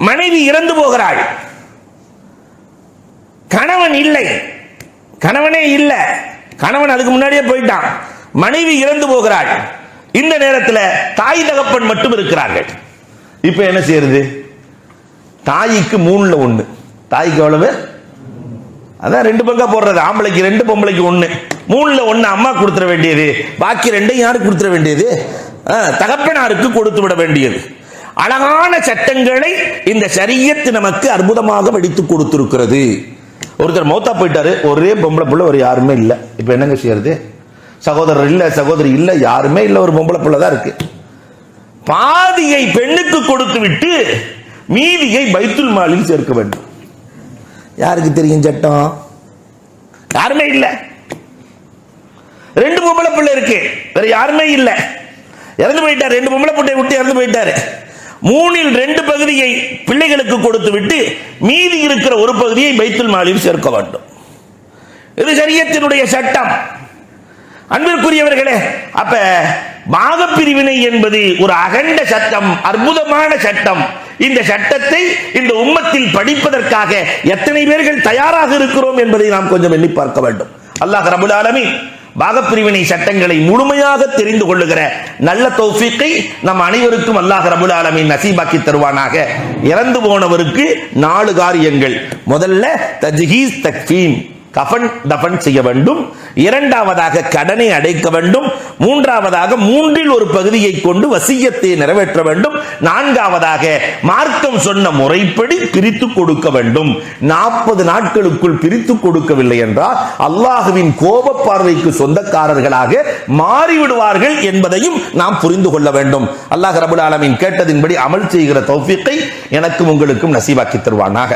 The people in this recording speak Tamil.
மனைவி இறந்து போகிறாள். கணவன் இல்லை. கணவனே இல்லை. கணவன் அதுக்கு முன்னாடியே போயிட்டான். மனைவி இறந்து போகிறாள். இந்த நேரத்தில் தாய் தகப்பன் மட்டும் இருக்கிறார்கள். இப்ப என்ன செய்யறது? தாய்க்கு மூணுல ஒண்ணு. தாய்க்கு எவ்வளவு? அதான் ரெண்டு பங்கா போடுறது. ஆம்பளைக்கு ரெண்டு பொம்பளைக்கு ஒண்ணு. மூணுல ஒண்ணு அம்மா கொடுத்துட வேண்டியது. பாக்கி ரெண்டையும் யாருக்கு கொடுத்துட வேண்டியது? ஆ, தகப்பனாருக்கு கொடுத்து விட வேண்டியது. அழகான சட்டங்களை இந்த சரியத்து நமக்கு அற்புதமாக வெடித்து கொடுத்திருக்கிறது. ஒருத்தர் மௌத்தா போயிட்டாரு. ஒரே பொம்பளை பிள்ளை ஒரு யாருமே இல்லை. இப்போ என்னங்க செய்யறது? சகோதரர் இல்லை சகோதரி இல்லை யாருமே இல்லை. ஒரு பொம்பளை பிள்ளை தான் இருக்கு. பாதியை பெண்ணுக்கு கொடுத்து விட்டு மீதியை பைத்துல் மாலில் சேர்க்க வேண்டும். யாருக்கு தெரியும் சட்டம்? யாருமே இல்லை. ரெண்டு பொம்பளை பிள்ளை இருக்கு. வேற யாருமே இல்லை. இறந்து போயிட்டார். ரெண்டு பொம்பளை பிள்ளை விட்டு இறந்து போயிட்டாரு. மூணில் ரெண்டு பகுதியை பிள்ளைகளுக்கு கொடுத்து விட்டு மீதி இருக்கிற ஒரு பகுதியை பைத்துல் மாலில் சேர்க்க வேண்டும். இது சரியத்தினுடைய சட்டம். அன்பிற்குரியவர்களே அப்ப பாகப்பிரிவினை என்பது ஒரு அகண்ட சட்டம் அற்புதமான சட்டம். இந்த சட்டத்தை இந்த உம்மத்தில் படிப்பதற்காக எத்தனை பேர்கள் தயாராக இருக்கிறோம் என்பதை நாம் கொஞ்சம் எண்ணி பார்க்க வேண்டும். அல்லாஹ் ரபுல் ஆலமீன் பாகப்பிரிவினை சட்டங்களை முழுமையாக தெரிந்து கொள்ளுகிற நல்ல தௌஃபீக்கை நம் அனைவருக்கும் அல்லாஹ் ரபுல் ஆலமின் நசீபாக்கி தருவானாக. இறந்து போனவருக்கு நாலு காரியங்கள். முதல்ல தஜ்ஹீஸ் தக்ஃபீன் கஃபன் தஃபன் செய்ய வேண்டும். இரண்டாவதாக கடனை அடைக்க வேண்டும். மூன்றாவதாக மூன்றில் ஒரு பகுதியை கொண்டு வசியத்தை நிறைவேற்ற வேண்டும். நான்காவதாக மார்க்கம் சொன்ன முறைப்படி பிரித்து கொடுக்க வேண்டும். நாற்பது நாட்களுக்குள் பிரித்து கொடுக்கவில்லை என்றால் அல்லாஹுவின் கோப பார்வைக்கு சொந்தக்காரர்களாக மாறிவிடுவார்கள் என்பதையும் நாம் புரிந்து கொள்ள வேண்டும். அல்லாஹ் ரபுல் ஆலமின் கேட்டதின்படி அமல் செய்கிற தௌஃபிக்கை எனக்கும் உங்களுக்கும் நசீவாக்கி தருவானாக.